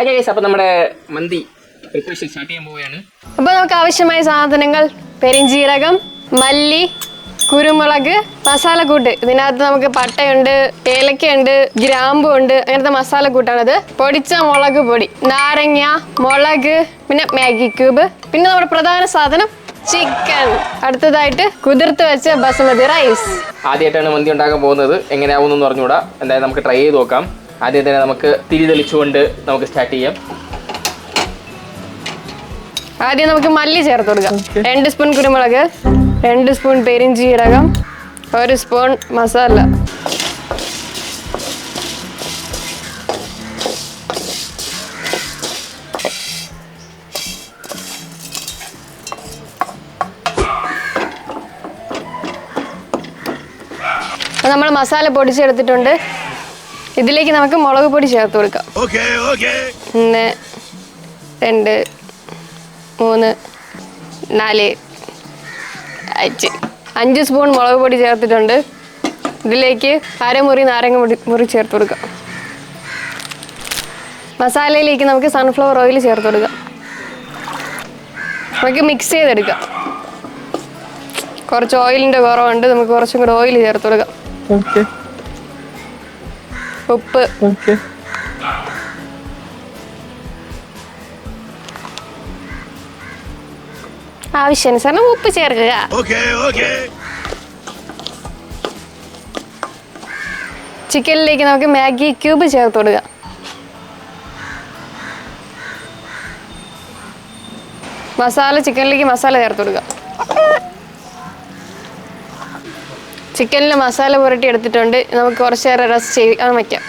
അപ്പോൾ നമ്മുടെ മന്തി preparation start ചെയ്യാൻ പോവുകയാണ്. അപ്പൊ നമുക്ക് ആവശ്യമായ സാധനങ്ങൾ പെരിഞ്ചീരകം മല്ലി കുരുമുളക് മസാലക്കൂട്ട് ഇതിനകത്ത് നമുക്ക് പട്ടയുണ്ട് ഏലക്കയുണ്ട് ഗ്രാമ്പു ഉണ്ട് അങ്ങനത്തെ മസാലക്കൂട്ടാണിത് പൊടിച്ച മുളക് പൊടി നാരങ്ങ മുളക് പിന്നെ മാഗി ക്യൂബ് പിന്നെ നമ്മുടെ പ്രധാന സാധനം ചിക്കൻ. അടുത്തതായിട്ട് കുതിർത്ത് വെച്ച ബസുമതി റൈസ്. ആദ്യമായിട്ടാണ് മന്തി ഉണ്ടാക്കാൻ പോകുന്നത്. എങ്ങനെയാവുമെന്ന് പറഞ്ഞുകൂടാ എന്തായാലും നമുക്ക് ട്രൈ ചെയ്ത് നോക്കാം. ആദ്യം തന്നെ നമുക്ക് തിരി തെളിച്ചുകൊണ്ട് നമുക്ക് സ്റ്റാർട്ട് ചെയ്യാം. ആദ്യം നമുക്ക് മല്ലി ചേർത്ത് കൊടുക്കാം. രണ്ട് സ്പൂൺ കുരുമുളക് രണ്ട് സ്പൂൺ പെരിഞ്ചീരകം ഒരു സ്പൂൺ മസാല. നമ്മൾ മസാല പൊടിച്ചെടുത്തിട്ടുണ്ട്. ഇതിലേക്ക് നമുക്ക് മുളക് പൊടി ചേർത്ത് കൊടുക്കാം. ഒന്ന് രണ്ട് മൂന്ന് നാല് അഞ്ച്. അഞ്ച് സ്പൂൺ മുളക് പൊടി ചേർത്തിട്ടുണ്ട്. ഇതിലേക്ക് അരമുറി നാരങ്ങ മുടി മുറി ചേർത്ത് കൊടുക്കാം. മസാലയിലേക്ക് നമുക്ക് സൺഫ്ലവർ ഓയിൽ ചേർത്ത് കൊടുക്കാം. നമുക്ക് മിക്സ് ചെയ്തെടുക്കാം. കുറച്ച് ഓയിലിന്റെ കുറവുണ്ട്. നമുക്ക് കുറച്ചും കൂടെ ഓയിൽ ചേർത്ത് കൊടുക്കാം. ഓക്കെ ഉപ്പ്. ഓക്കെ. ആവശ്യാനുസരണം ഉപ്പ് ചേർക്കുക. ചിക്കനിലേക്ക് നമുക്ക് മാഗി ക്യൂബ് ചേർത്ത് കൊടുക്കുക. മസാല ചിക്കനിലേക്ക് മസാല ചേർത്ത് കൊടുക്കുക. ചിക്കനിൽ മസാല പുരട്ടി എടുത്തിട്ടുണ്ട്. നമുക്ക് കുറച്ച് നേരം റെസ്റ്റ് ചെയ്യാൻ വയ്ക്കാം.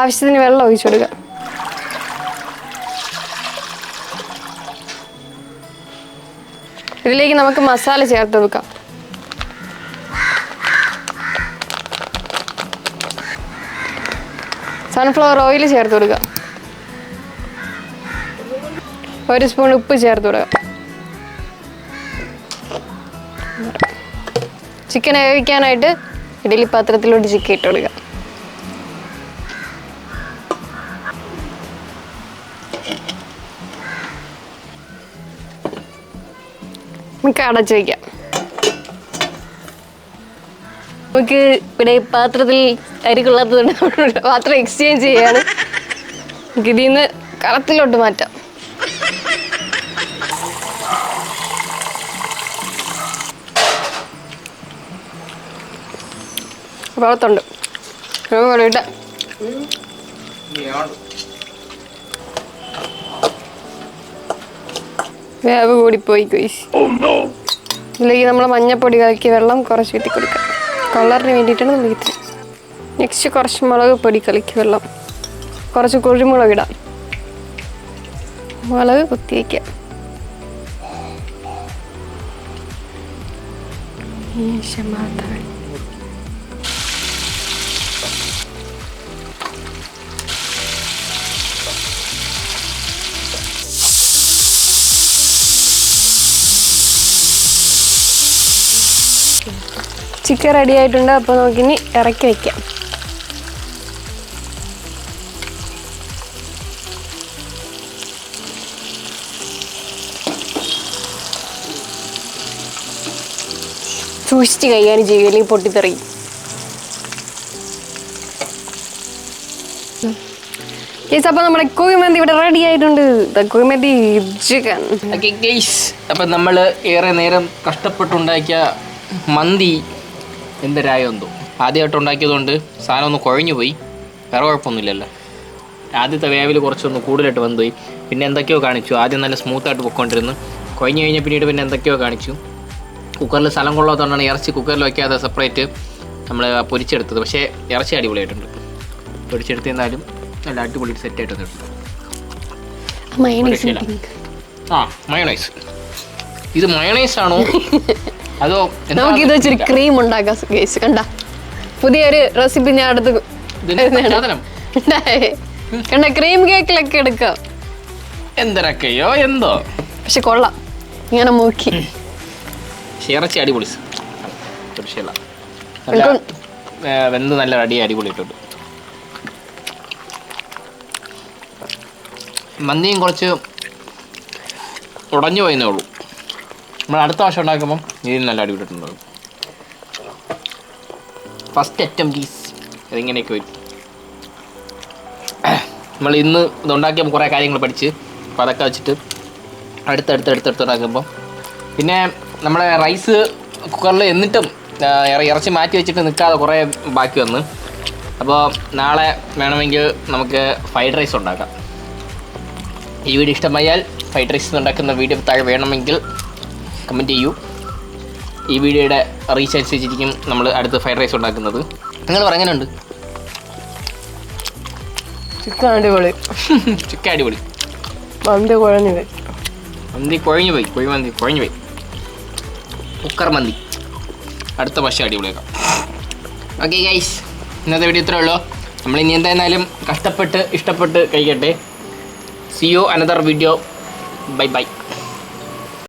ആവശ്യത്തിന് വെള്ളം ഒഴിച്ചു കൊടുക്കുക. ഇതിലേക്ക് നമുക്ക് മസാല ചേർത്ത് വെക്കാം സൺഫ്ലവർ ഓയിൽ ചേർത്ത് കൊടുക്കുക. ഒരു സ്പൂൺ ഉപ്പ് ചേർത്ത് കൊടുക്കുക ചിക്കൻ വേവിക്കാനായിട്ട് ഇഡലി പാത്രത്തിലോട്ട് ചിക്കൻ ഇട്ട് കൊടുക്കുക നമുക്ക് അടച്ചു വയ്ക്കാം നമുക്ക് ഇവിടെ പാത്രത്തിൽ അരി കൊള്ളാത്തതുകൊണ്ട് പാത്രം എക്സ്ചേഞ്ച് ചെയ്യാണ്. നമുക്ക് ഇതിൽ നിന്ന് കളത്തിലോട്ട് മാറ്റാം. പുറത്തുണ്ട് ഇട്ട് വേവ് കൂടിപ്പോയി കൊയ്സ് ഇതിലേക്ക് നമ്മൾ മഞ്ഞപ്പൊടി കലക്കി വെള്ളം കുറച്ച് വീട്ടി കൊടുക്കാം. കളറിന് വേണ്ടിയിട്ടാണ് നമ്മൾ ഇത്ര നെക്സ്റ്റ് കുറച്ച് മുളക് പൊടി കലക്കി വെള്ളം. കുറച്ച് കുഴിമുളക് ഇടാം. മുളക് കുത്തി വയ്ക്കാം ഈശമാതാവേ. ചിക്കൻ റെഡി ആയിട്ടുണ്ട്. അപ്പോൾ നമുക്കിനി ഇറക്കി വയ്ക്കാം സൂക്ഷിച്ച് കൈകാര്യം ചെയ്യുക. അല്ലെങ്കിൽ പൊട്ടിത്തെറിയും. കേസ് അപ്പോൾ നമ്മുടെ കുഴിമന്തി ഇവിടെ റെഡി ആയിട്ടുണ്ട്. കുഴിമന്തി ചിക്കൻ ഗൈസ് അപ്പൊ നമ്മൾ ഏറെ നേരം കഷ്ടപ്പെട്ടുണ്ടാക്കിയ മന്തി എന്തരായോ എന്തോ ആദ്യമായിട്ട് ഉണ്ടാക്കിയതുകൊണ്ട് സാധനം ഒന്ന് കുഴഞ്ഞു പോയി. വേറെ കുഴപ്പമൊന്നുമില്ലല്ലോ. ആദ്യത്തെ വേവിൽ കുറച്ചൊന്ന് കൂടുതലായിട്ട് വന്നുപോയി പിന്നെ എന്തൊക്കെയോ കാണിച്ചു. ആദ്യം നല്ല സ്മൂത്തായിട്ട് പൊയ്ക്കൊണ്ടിരുന്നു കുഴഞ്ഞു കഴിഞ്ഞാൽ പിന്നീട് പിന്നെ എന്തൊക്കെയോ കാണിച്ചു. കുക്കറിൽ സ്ഥലം കൊള്ളാത്തതുകൊണ്ടാണ് ഇറച്ചി കുക്കറിൽ വയ്ക്കാതെ സെപ്പറേറ്റ് നമ്മൾ പൊരിച്ചെടുത്തത്. പക്ഷേ ഇറച്ചി അടിപൊളിയായിട്ടുണ്ട്. പൊരിച്ചെടുത്തിരുന്നാലും നല്ല അടിപൊളി സെറ്റായിട്ട് വന്നിട്ടുണ്ട്. ആ മയണൈസ് ഇത് മയണൈസ് ആണോ? അതോ നമുക്ക് ഇത് വെച്ചൊരു ക്രീം ഉണ്ടാക്കാം ഗേസ് കണ്ട? പുതിയൊരു റെസിപ്പി ഞാൻ അടുത്ത്. കണ്ട? ക്രീം കേക്കിലൊക്കെ എടുക്കാം. എന്തരൊക്കെയോ എന്തോ? പക്ഷെ കൊള്ളാം. ഇങ്ങനെ മൂക്കി. ഇറച്ചി അടിപൊളി വെന്ത് നല്ല അടി അടിപൊളി മന്തിയും കുറച്ച് ഉടഞ്ഞു പോയെന്നേ ഉള്ളൂ. നമ്മൾ അടുത്ത പ്രാവശ്യം ഉണ്ടാക്കുമ്പം ഇതിൽ നല്ല അടിപൊളിയിട്ടുണ്ടാകും ഫസ്റ്റ് അറ്റംപ്റ്റ് ഈസ് ഇതിങ്ങനെയൊക്കെ വരും? നമ്മൾ ഇന്ന് ഇതുണ്ടാക്കിയ കുറേ കാര്യങ്ങൾ പഠിച്ച് അപ്പോൾ അതൊക്കെ വെച്ചിട്ട് അടുത്തടുത്ത് അടുത്തടുത്ത് ഉണ്ടാക്കുമ്പോൾ പിന്നെ നമ്മളെ റൈസ് കുക്കറിൽ എന്നിട്ടും ഇറച്ചി മാറ്റി വെച്ചിട്ട് നിൽക്കാതെ കുറേ ബാക്കി വന്ന്. അപ്പോൾ നാളെ വേണമെങ്കിൽ നമുക്ക് ഫ്രൈഡ് റൈസ് ഉണ്ടാക്കാം. ഈ വീഡിയോ ഇഷ്ടമായാൽ ഫ്രൈഡ് റൈസ് ഉണ്ടാക്കുന്ന വീഡിയോ താഴെ വേണമെങ്കിൽ കമന്റ് ചെയ്യൂ. ഈ വീഡിയോയുടെ റീച്ച് അനുസരിച്ചിരിക്കും നമ്മൾ അടുത്ത് ഫ്രൈഡ് റൈസ് ഉണ്ടാക്കുന്നത്. നിങ്ങൾ പറഞ്ഞുണ്ട് ചിക്കൻ അടിപൊളി. ചിക്കൻ അടിപൊളി. മന്തി കുഴഞ്ഞു പോയി. മന്തി കുഴഞ്ഞു പോയി കുഴി മന്തി കുഴഞ്ഞു പോയി. കുക്കർ മന്തി. അടുത്ത പക്ഷേ അടിപൊളിയാക്കാം. ഓക്കെ ഗൈസ് ഇന്നത്തെ വീഡിയോ ഇത്രേ ഉള്ളൂ. നമ്മൾ ഇനി എന്തായിരുന്നാലും കഷ്ടപ്പെട്ട് ഇഷ്ടപ്പെട്ട് കഴിക്കട്ടെ. See you another video bye bye